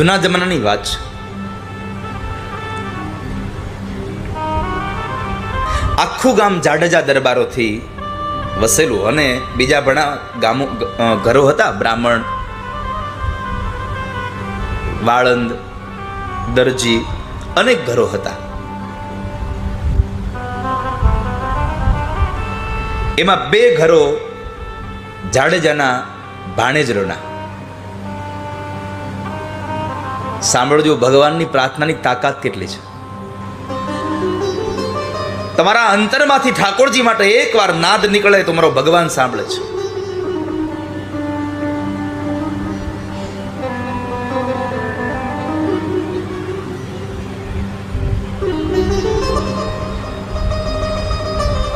જૂના જમાનાની વાત છે. આખું ગામ જાડેજા દરબારોથી વસેલું અને બીજા ઘણા ગામો ઘરો હતા. બ્રાહ્મણ, વાળંદ, દરજી અનેક ઘરો હતા. એમાં બે ઘરો જાડેજાના ભાણેજરોના સાંભળજો, ભગવાનની પ્રાર્થનાની તાકાત કેટલી છે. તમારા અંતરમાંથી ઠાકોરજી માટે એકવાર નાદ નીકળે તો મારો ભગવાન સાંભળે છે.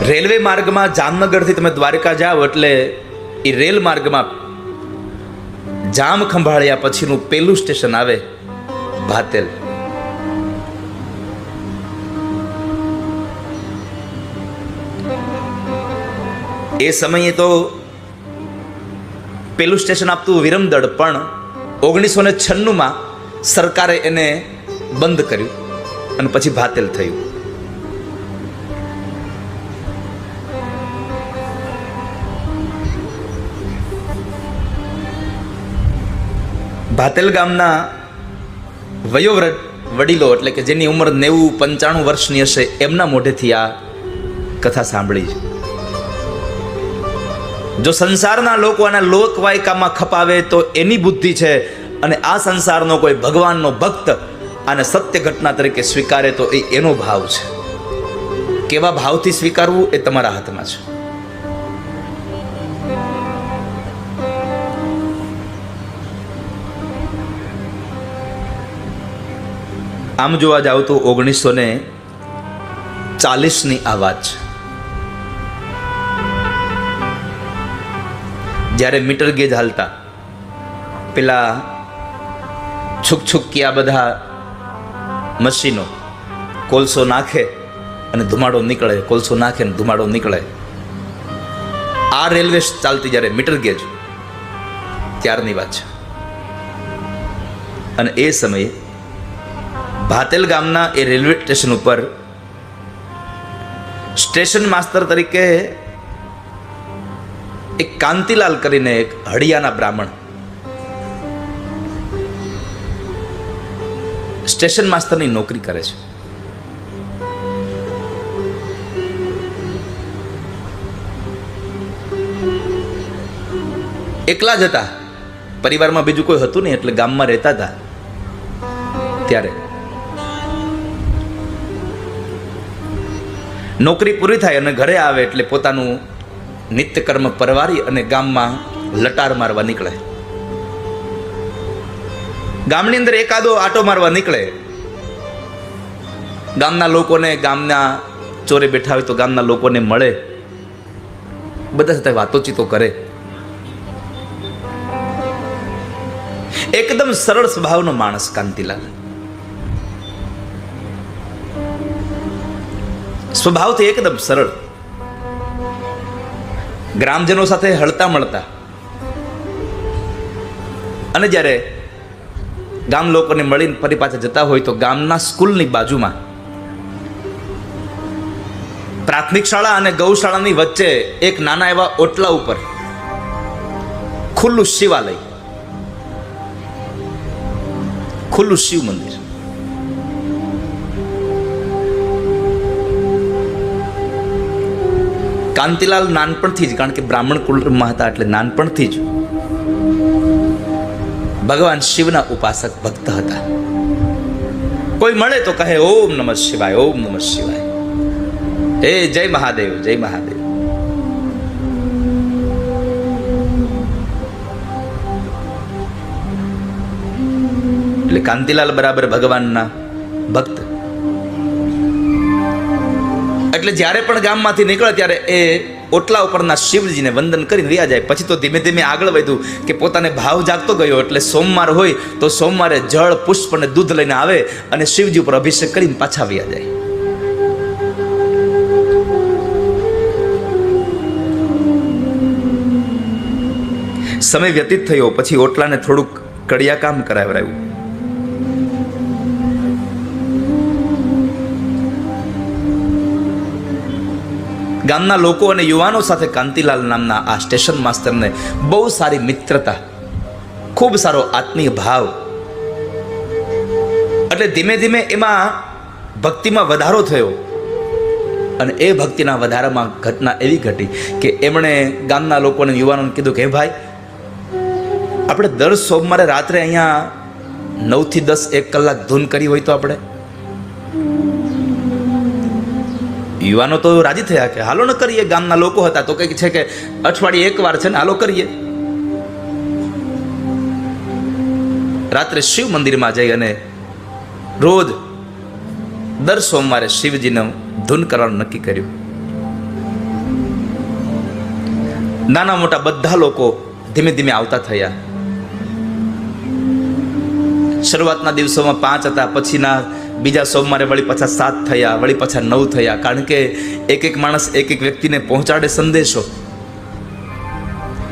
રેલવે માર્ગમાં જામનગરથી તમે દ્વારકા જાઓ એટલે એ રેલ માર્ગમાં જામ ખંભાળ્યા પછીનું પેલું સ્ટેશન આવે ભાતેલ એ સમયે તો પેલું સ્ટેશન આપતું વિરમદળ પણ ઓગણીસો ને છન્નુંમાં સરકારે એને બંધ કર્યું અને પછી ભાતેલ થયું. ભાતેલ ગામના વયોવૃદ્ધ વડીલો એટલે કે જેની ઉંમર નેવું પંચાણું વર્ષની હશે, એમના મોઢેથી આ કથા સાંભળી છે. જો સંસારના લોકો આના લોકવાયકામાં ખપાવે તો એની બુદ્ધિ છે અને આ સંસારનો કોઈ ભગવાનનો ભક્ત આને સત્ય ઘટના તરીકે સ્વીકારે તો એ એનો ભાવ છે. કેવા ભાવથી સ્વીકારવું એ તમારા હાથમાં છે. આમ જોવા જાવ તો ઓગણીસો ને ચાલીસની આ વાત જ્યારે મીટર ગેજ હાલતા, પેલા છુક છુકિયા બધા મશીનો, કોલસો નાખે અને ધુમાડો નીકળે, કોલસો નાખે અને ધુમાડો નીકળે. આ રેલવે ચાલતી જ્યારે મીટર ગેજ, ત્યારની વાત છે. અને એ સમયે ભાતેલ ગામના એ રેલવે સ્ટેશન ઉપર સ્ટેશન માસ્તર તરીકે એક કાંતિલાલ કરીને એક હળિયાના બ્રાહ્મણ સ્ટેશન માસ્તરની નોકરી કરે છે. એકલા જ હતા. પરિવારમાં બીજું કોઈ હતું નહીં, એટલે ગામમાં રહેતા હતા. ત્યારે નોકરી પૂરી થાય અને ઘરે આવે એટલે પોતાનું નિત્યકર્મ પરવારી અને ગામમાં લટાર મારવા નીકળે. ગામની અંદર એકાદો આટો મારવા નીકળે. ગામના લોકોને ગામના ચોરે બેઠા હોય તો ગામના લોકોને મળે. બધા સાથે વાતોચીતો કરે. એકદમ સરળ સ્વભાવનો માણસ કાંતિલાલ. સ્વભાવથી એકદમ સરળ. ગ્રામજનો સાથે હળતા મળતા. અને જ્યારે ગામ લોકોને મળીને ફરી પાછા જતા હોય તો ગામના સ્કૂલની બાજુમાં પ્રાથમિક શાળા અને ગૌશાળાની વચ્ચે એક નાના એવા ઓટલા ઉપર ખુલ્લું શિવાલય, ખુલ્લું શિવ મંદિર. કાંતિલાલ નાનપણથી જ, કારણ કે બ્રાહ્મણ કુલમાં હતા એટલે નાનપણથી જ ભગવાન શિવના ઉપાસક ભક્ત હતા. કોઈ મળે તો કહે, ઓમ નમઃ શિવાય, ઓમ નમઃ શિવાય. હે, જય મહાદેવ જય મહાદેવ. એટલે કાંતિલાલ બરાબર ભગવાનના ભક્ત એટલે જ્યારે પણ ગામમાંથી નીકળે ત્યારે એ ઓટલા ઉપરના શિવજીને વંદન કરીને રહ્યા જાય. પછી તો ધીમે ધીમે આગળ વધ્યું કે પોતાને ભાવ જાગતો ગયો. એટલે સોમવાર હોય તો સોમવારે જળ, પુષ્પ અને દૂધ લઈને આવે અને શિવજી ઉપર અભિષેક કરીને પાછા વ્યા જાય. સમય વ્યતીત થયો. પછી ઓટલાને થોડુંક કડિયા કામ કરાવરાયું ગામના લોકો અને યુવાનો સાથે કાંતિલાલ નામના આ સ્ટેશન માસ્તરને બહુ સારી મિત્રતા, ખૂબ સારો આત્મીય ભાવ. એટલે ધીમે ધીમે એમાં ભક્તિમાં વધારો થયો. અને એ ભક્તિના વધારામાં ઘટના એવી ઘટી કે એમણે ગામના લોકોને યુવાનોને કીધું કે, "હે ભાઈ, આપણે દર સોમવારે રાત્રે અહીંયા નવથી દસ એક કલાક ધૂન કરી હોય તો આપણે યુવાનો તો રાજી થયા કે હાલો ન કરીએ, ગામના લોકો હતા તો કંઈક છે કે અઠવાડિયે એક વાર છે ને હાલો કરીએ. રાત્રે શિવ મંદિરમાં જઈ અને રોજ દર સોમવારે શિવજીનું ધૂન કરવાનું નક્કી કર્યું. નાના મોટા બધા લોકો ધીમે ધીમે આવતા થયા. શરૂઆતના દિવસોમાં પાંચ હતા, પછીના બીજા સોમવારે વળી પાછા સાત થયા, વળી પાછા નવ થયા. કારણ કે એક એક માણસ એક એક વ્યક્તિને પહોંચાડે સંદેશો.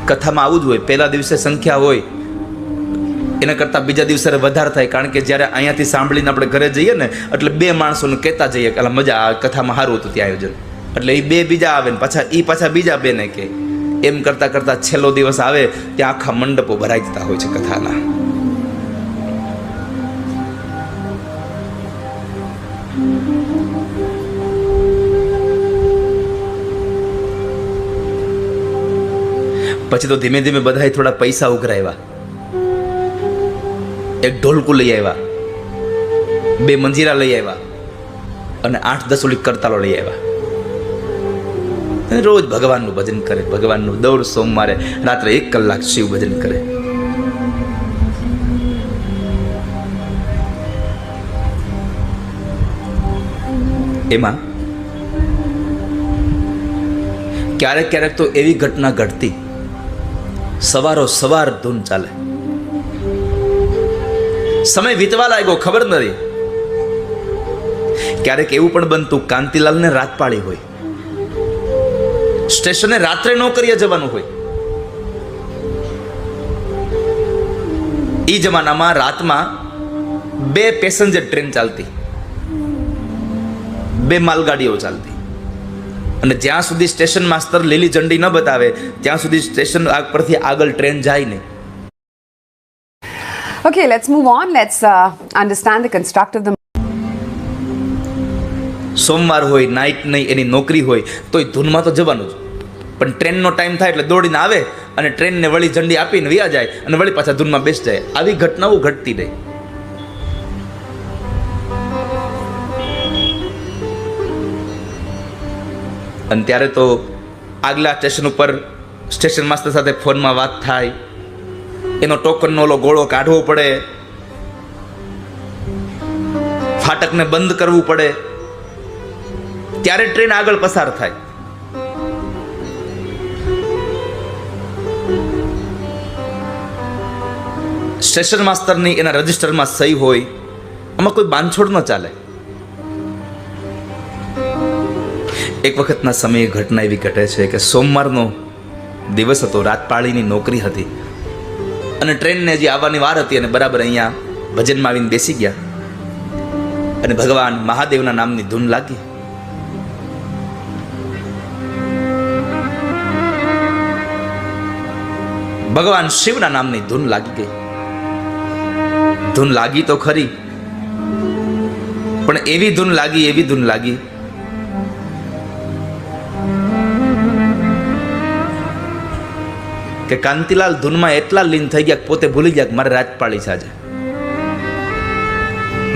કથામાં આવું જ હોય, પહેલા દિવસે સંખ્યા હોય, એના કરતાં બીજા દિવસે વધારે થાય. કારણ કે જ્યારે અહીંયાથી સાંભળીને આપણે ઘરે જઈએ ને, એટલે બે માણસોને કહેતા જઈએ કે મજા, આ કથામાં સારું હતું ત્યાં આયોજન. એટલે એ બે બીજા આવે ને, પાછા એ પાછા બીજા બેને કે એમ કરતાં કરતાં છેલ્લો દિવસ આવે, ત્યાં આખા મંડપો ભરાઈ જતા હોય છે કથાના. પછી તો ધીમે ધીમે બધાએ થોડા પૈસા ઉઘરાવ્યા એક ઢોલકું લઈ આવ્યા. બે મંજીરા લઈ આવ્યા. અને આઠ દસ ઓલી કરતાલો લઈ આવ્યા. રોજ ભગવાનનું ભજન કરે, ભગવાનનું દોઢ સોમવારે, રાત્રે એક કલાક શિવ ભજન કરે. એમાં ક્યારેક ક્યારેક તો એવી ઘટના ઘટતી સવારો સવાર ધૂન ચાલે. સમય વીતવા લાગ્યો, ખબર નથી. ક્યારેક એવું પણ બનતું, કાંતિલાલને રાત પાડી હોય. સ્ટેશને રાત્રે નોકરીએ જવાનું હોય. એ જમાનામાં રાતમાં બે પેસેન્જર ટ્રેન ચાલતી. બે માલગાડીઓ ચાલતી. અને જ્યાં સુધી સ્ટેશન માસ્તર લીલી ઝંડી ન બતાવે ત્યાં સુધી સ્ટેશન આગ પરથી આગળ ટ્રેન જાય નહીં. Okay, let's move on. Let's uh, understand the construct of the સોમવાર હોય નાઇટ નહીં એની નોકરી હોય તોય ધૂનમાં તો જવાનું જ. પણ ટ્રેનનો ટાઈમ થાય એટલે દોડીને આવે અને ટ્રેનને વળી ઝંડી આપીને વ્યા જાય અને વળી પાછા ધૂનમાં બેસી જાય. આવી ઘટનાઓ ઘટતી રહી અને ત્યારે તો આગલા સ્ટેશન ઉપર સ્ટેશન માસ્ટર સાથે ફોનમાં વાત થાય. એનો ટોકનનો ઓલો ગોળો કાઢવો પડે. ફાટકને બંધ કરવું પડે. ત્યારે ટ્રેન આગળ પસાર થાય. સ્ટેશન માસ્તરની એના રજિસ્ટરમાં સહી હોય. આમાં કોઈ બાંધછોડ ન ચાલે. એક વખતના સમયે ઘટના એવી ઘટે છે કે સોમવારનો દિવસ હતો રાતપાળીની નોકરી હતી. અને ટ્રેનને હજી આવવાની વાર હતી અને બરાબર અહીંયા ભજનમાં આવીને બેસી ગયા. અને ભગવાન મહાદેવના નામની ધૂન લાગી. ભગવાન શિવના નામની ધૂન લાગી ગઈ. ધૂન લાગી તો ખરી, પણ એવી ધૂન લાગી, એવી ધૂન લાગી કે કાંતિલાલ ધૂનમાં એટલા લીન થઈ ગયા પોતે ભૂલી ગયા મારે રાજપાળી છે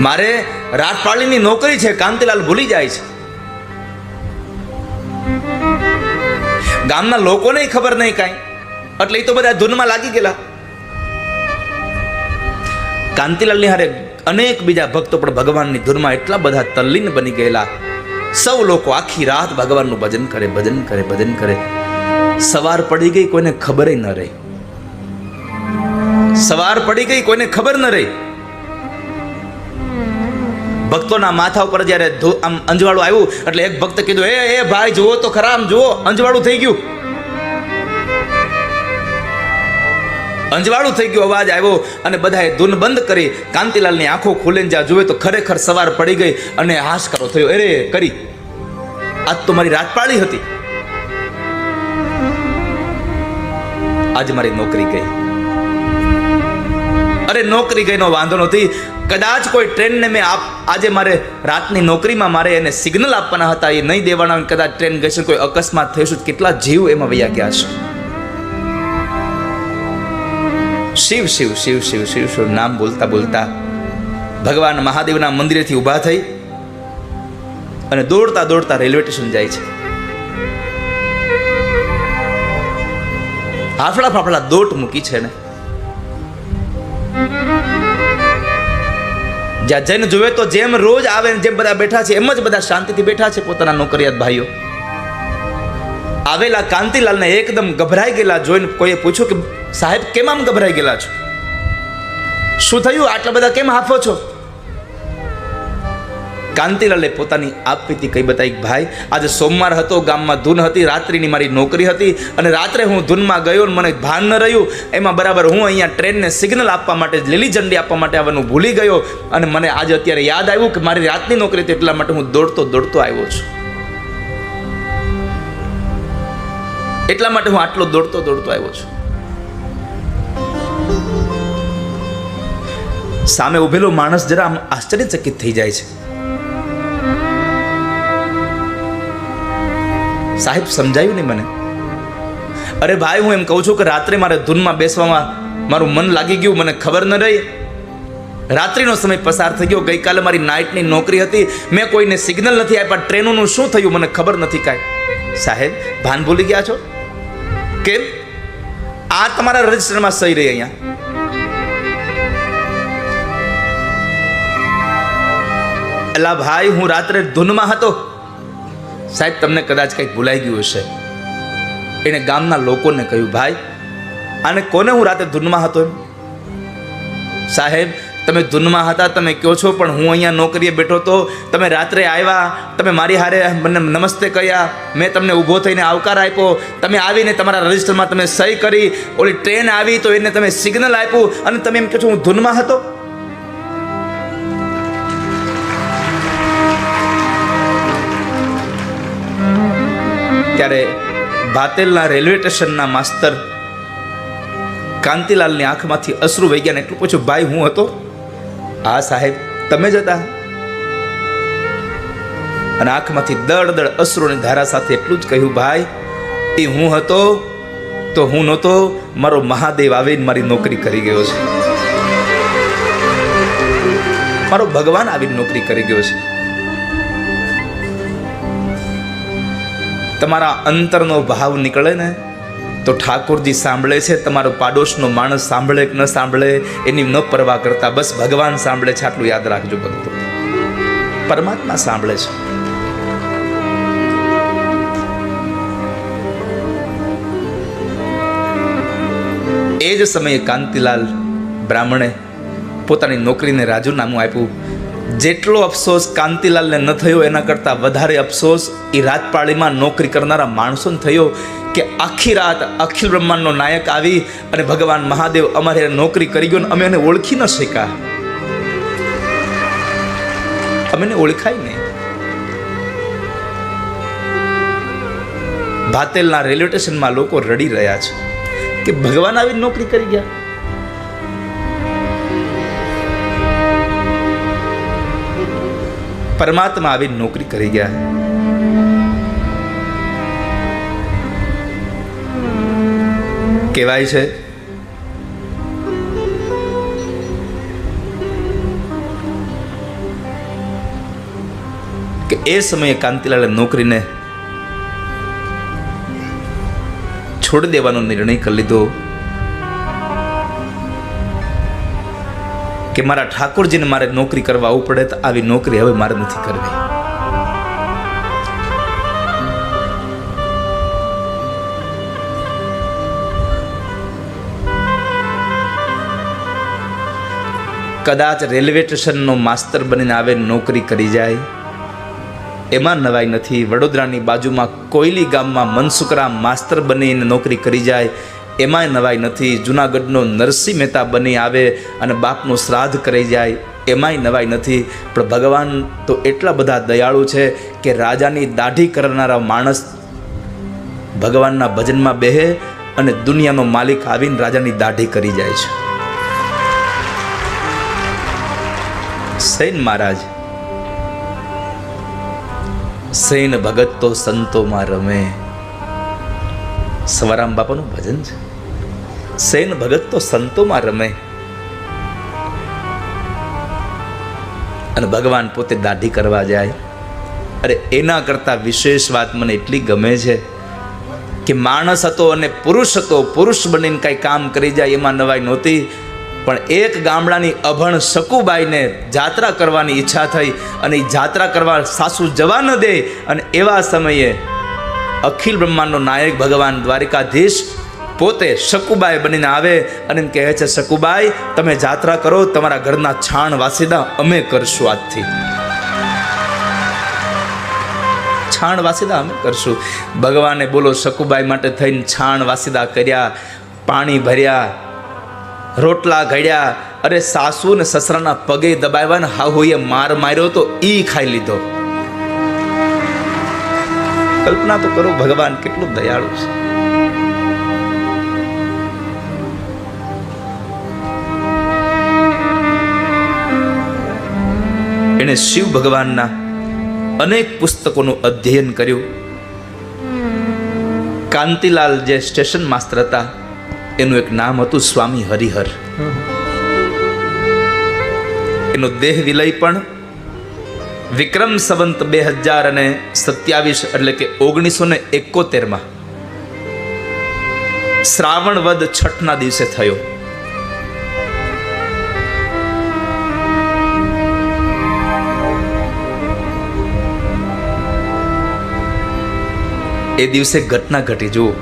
મારે રાજપાળીની નોકરી છે, કાંતિલાલ ભૂલી જાય છે. ગામના લોકોને ખબર નહીં કાંઈ. એટલે એ તો બધા ધૂનમાં લાગી ગયેલા. કાંતિલાલની હારે અનેક બીજા ભક્તો પણ ભગવાનની ધૂનમાં એટલા બધા તલ્લીન બની ગયેલા. સૌ લોકો આખી રાત ભગવાનનું ભજન કરે ભજન કરે ભજન કરે. સવાર પડી ગઈ કોઈને ખબર ન રહી. સવાર પડી ગઈ કોઈને ખબર ન રહી. ભક્તોના માથા ઉપર જ્યારે આમ અંજવાળું આવ્યું, એટલે એક ભક્ત કીધું, એ એ ભાઈ, જુઓ તો ખરા આમ જુઓ, અંજવાળું થઈ ગયું. અંજવાળું થઈ ગયું, અવાજ આવ્યો અને બધાએ ધૂન બંધ કરી, કાંતિલાલની આંખો ખોલીને જ્યાં જુએ તો ખરેખર સવાર પડી ગઈ અને હાશકારો થયો. અરે, કરી, આજ તો મારી રાત પાળી હતી. આજે મારી નોકરી ગઈ. અરે નોકરી ગઈનો વાંધો નથી કદાચ કોઈ ટ્રેનને મેં આપ, આજે મારે રાતની નોકરીમાં મારે એને સિગ્નલ આપવાના હતા, એ નહીં દેવાના, કદાચ ટ્રેન ગઈ છે કોઈ અકસ્માત થઈ છે કેટલા જીવ એમાં વૈયા ગયા છે. શિવ શિવ શિવ શિવ શિવ શિવ, નામ બોલતા બોલતા ભગવાન મહાદેવના મંદિરેથી ઊભા થઈ અને દોડતા દોડતા રેલવે સ્ટેશન જાય છે. હાફડા ફાફડા દોટ મૂકી છે ને. જ્યાં જઈને જોવે તો જેમ રોજ આવે ને જેમ બધા બેઠા છે, એમ જ બધા શાંતિથી બેઠા છે પોતાના નોકરિયાત ભાઈઓ. આવેલા કાંતિલાલને એકદમ ગભરાઈ ગયેલા જોઈને કોઈએ પૂછ્યું કે, સાહેબ, કેમ આમ ગભરાઈ ગયેલા છો? શું થયું? આટલા બધા કેમ હાફો છો? કાંતિલાલે પોતાની આપવીતી કઈ બતાવી ભાઈ, આજે સોમવાર હતો, ગામમાં ધૂન હતી, રાત્રિની મારી નોકરી હતી અને રાત્રે હું ધૂનમાં ગયો ને મને ભાન ન રહ્યું. એમાં બરાબર હું અહીંયા ટ્રેનને સિગ્નલ આપવા માટે, લીલી ઝંડી આપવા માટે આવવાનું ભૂલી ગયો અને મને આજે અત્યારે યાદ આવ્યું કે મારી રાતની નોકરી હતી એટલા માટે હું દોડતો દોડતો આવ્યો છું. એટલા માટે હું આટલો દોડતો દોડતો આવ્યો છું. સામે ઉભેલો માણસ જરા આમ આશ્ચર્યચકિત થઈ જાય છે. સાહેબ, સમજાયું નહીં મને? અરે ભાઈ, હું એમ કહું છું કે રાત્રે મારે ધૂનમાં બેસવામાં મારું મન લાગી ગયું, મને ખબર ન રહી. રાત્રિનો સમય પસાર થઈ ગયો, ગઈકાલે મારી નાઇટની નોકરી હતી, મેં કોઈને સિગ્નલ નથી આપ્યા, ટ્રેનોનું શું થયું, મને ખબર નથી કાંઈ. સાહેબ, ભાન ભૂલી ગયા છો? કેમ? આ તમારા રજિસ્ટરમાં સહી રહી અહીંયા? એલા ભાઈ, હું રાત્રે ધૂનમાં હતો. સાહેબ, તમને કદાચ કંઈક ભૂલાઈ ગયું હશે. એણે ગામના લોકોને કહ્યું, ભાઈ, આને કોને હું રાતે ધૂનમાં હતો એમ? સાહેબ, તમે ધૂનમાં હતા, તમે કહો છો, પણ હું અહીંયા નોકરીએ બેઠો તો તમે રાત્રે આવ્યા, તમે મારી હારે મને નમસ્તે કહ્યા મેં તમને ઊભો થઈને આવકાર આપ્યો. તમે આવીને તમારા રજિસ્ટરમાં તમે સહી કરી. ઓલી ટ્રેન આવી તો એને તમે સિગ્નલ આપ્યું. અને તમે એમ કહો છો, હું ધૂનમાં હતો? ત્યારે ભાતેલના રેલવે સ્ટેશનના માસ્તર કાંતિલાલની આંખમાંથી અશ્રુ વહી ને એટલું પૂછ્યું, ભાઈ, હું હતો? હા, સાહેબ. તમે જ હતા? અને આંખમાંથી દળ દળ અશ્રુની ધારા સાથે એટલું જ કહ્યું, ભાઈ, એ હું હતો તો હું નહોતો, મારો મહાદેવ આવીને મારી નોકરી કરી ગયો છે. મારો ભગવાન આવીને નોકરી કરી ગયો છે. તમારા અંતરનો ભાવ નીકળે ને, તો ઠાકોરજી સાંભળે છે, તમારો પાડોશનો માણસ સાંભળે કે ન સાંભળે, એની ન પરવા કરતા બસ ભગવાન સાંભળે છે, આટલું યાદ રાખજો ભક્તો. પરમાત્મા સાંભળે છે. એ જ સમયે કાંતિલાલ બ્રાહ્મણે પોતાની નોકરીને રાજુનામું આપ્યું. જેટલો અફસોસ કાંતિલાલને ન થયો, એના કરતાં વધારે અફસોસ એ રાજપાળીમાં નોકરી કરનારા માણસોને થયો કે આખી રાત અખિલ બ્રહ્માંડનો નાયક આવી અને ભગવાન મહાદેવ અમારે નોકરી કરી ગયો અમે એને ઓળખી ન શક્યા. અમે ઓળખાય નહીં ભાતેલના રેલવે સ્ટેશનમાં લોકો રડી રહ્યા છે કે ભગવાન આવી નોકરી કરી ગયા? પરમાત્મા આવી નોકરી કરી ગયા. કહેવાય છે, કે એ સમયે કાંતિલાલે નોકરીને છોડી દેવાનો નિર્ણય કરી લીધો. કે મારા ઠાકોરજીને મારે નોકરી કરવા આવવું પડે તો આવી નોકરી હવે મારે નથી કરવી. કદાચ રેલવે સ્ટેશનનો માસ્તર બનીને આવે નોકરી કરી જાય. એમાં નવાઈ નથી. વડોદરાની બાજુમાં કોયલી ગામમાં મનસુખરામ માસ્તર બનીને નોકરી કરી જાય. એમાંય નવાઈ નથી. જુનાગઢનો નરસિંહ મહેતા બની આવે અને બાપનું શ્રાદ્ધ કરી જાય, એમાંય નવાઈ નથી. પણ ભગવાન તો એટલા બધા દયાળુ છે કે રાજાની દાઢી કરનારા માણસ ભગવાનના ભજનમાં બેહે અને દુનિયાનો માલિક આવીને રાજાની દાઢી કરી જાય છે. સૈન મહારાજ, સૈન ભગત તો સંતોમાં રમે. સવારામ બાપાનું ભજન છે? સૈન ભગત તો સંતોમાં રમે. અને ભગવાન પોતે દાઢી કરવા જાય. અરે એના કરતાં વિશેષ વાત મને એટલી ગમે છે કે માણસ હતો અને પુરુષ હતો, પુરુષ બનીને કાંઈ કામ કરી જાય એમાં નવાઈ નહોતી. પણ એક ગામડાની અભણ શકુબાઈને જાત્રા કરવાની ઈચ્છા થઈ અને એ જાત્રા કરવા સાસુ જવા ન દે. અને એવા સમયે અખિલ બ્રહ્માંડનો નાયક ભગવાન દ્વારિકાધીશ પોતે શકુબાઈ બનીને આવે અને કહે છે, શકુબાઈ, તમે જાત્રા કરો, તમારા ઘરના છાણ વાસીદા અમે કરશું આજથી. છાણ વાસીદા અમે કરશું. ભગવાને બોલો, શકુબાઈ માટે થઈને છાણ વાસીદા કર્યા, પાણી ભર્યા, રોટલા ઘડ્યા, અરે સાસુ ને સસરાના પગે દબાવ્યા ને હાહુએ માર માર્યો તો ઈ ખાઈ લીધો. કલ્પના તો કરો, ભગવાન કેટલું દયાળુ છે. એણે શિવ ભગવાનના અનેક પુસ્તકોનું અધ્યયન કર્યું. કાંતિલાલ જે સ્ટેશન માસ્ટર હતા, એનું એક નામ હતું સ્વામી હરિહર. એનો દેહ વિલય પણ વિક્રમ સંવંત બે હજાર અને સત્યાવીસ એટલે કે ઓગણીસો ને એકોતેરમાં શ્રાવણ વદ છઠના દિવસે થયો. એ દિવસે ઘટના ઘટી, જુઓ.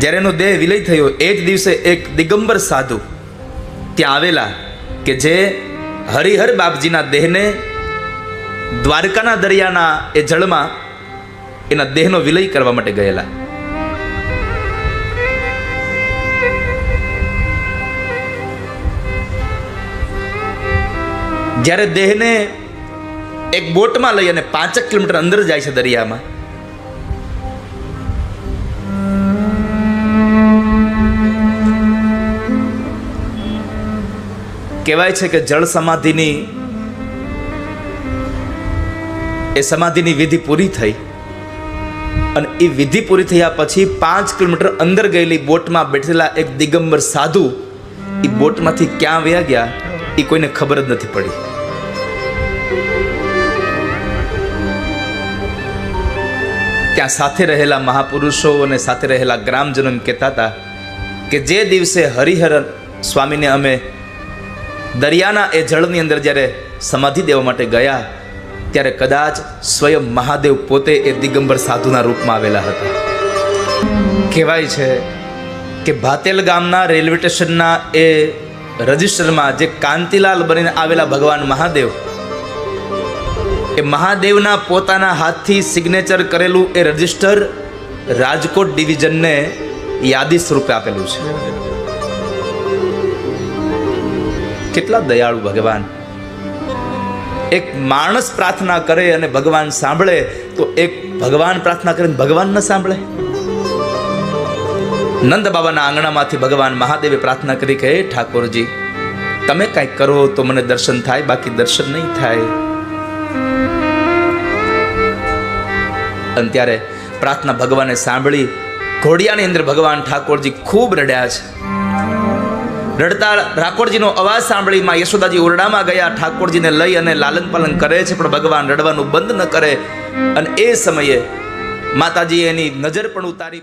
જ્યારે એનો દેહ વિલય થયો, એ જ દિવસે એક દિગંબર સાધુ ત્યાં આવેલા કે જે હરિહર બાપજીના દેહને દ્વારકાના દરિયાના એ જળમાં એના દેહનો વિલય કરવા માટે ગયેલા. જ્યારે દેહને એક બોટમાં લઈ અને પાંચક કિલોમીટર અંદર જાય છે દરિયામાં કહેવાય છે કે જળ સમાધિની એ સમાધિની વિધિ પૂરી થઈ. અને એ વિધિ પૂરી થયા પછી પાંચ કિલોમીટર અંદર ગયેલી બોટમાં બેઠેલા એક દિગંબર સાધુ એ બોટમાંથી ક્યાં વ્યા ગયા એ કોઈને ખબર જ નથી પડી. ત્યાં સાથે રહેલા મહાપુરુષો અને સાથે રહેલા ગ્રામજનો કહેતા હતા કે જે દિવસે હરિહર સ્વામીને અમે દરિયાના એ જળની અંદર જ્યારે સમાધિ દેવા માટે ગયા, ત્યારે કદાચ સ્વયં મહાદેવ પોતે એ દિગંબર સાધુના રૂપમાં આવેલા હતા. કહેવાય છે કે ભાતેલ ગામના રેલવે સ્ટેશનના એ રજિસ્ટરમાં જે કાંતિલાલ બનીને આવેલા ભગવાન મહાદેવ, એ મહાદેવના પોતાના હાથથી સિગ્નેચર કરેલું એ રજિસ્ટર રાજકોટ ડિવિઝનને યાદી સ્વરૂપે આપેલું છે. કેટલા દયાળુ ભગવાન? એક માણસ પ્રાર્થના કરે અને ભગવાન સાંભળે, તો એક ભગવાન પ્રાર્થના કરીને ભગવાન ન સાંભળે? નંદ બાબાના આંગણામાંથી ભગવાન મહાદેવે પ્રાર્થના કરી કે ઠાકોરજી, તમે કાંઈક કરો તો મને દર્શન થાય, બાકી દર્શન નહીં થાય. અને ત્યારે પ્રાર્થના ભગવાને સાંભળી, ઘોડિયાની અંદર ભગવાન ઠાકોરજી ખૂબ રડ્યા છે. રડતા ઠાકોરજીનો અવાજ સાંભળીમાં યશોદાજી ઓરડામાં ગયા. ઠાકોરજીને લઈ અને લાલન પાલન કરે છે, પણ ભગવાન રડવાનું બંધ ન કરે. અને એ સમયે માતાજી એની નજર પણ ઉતારી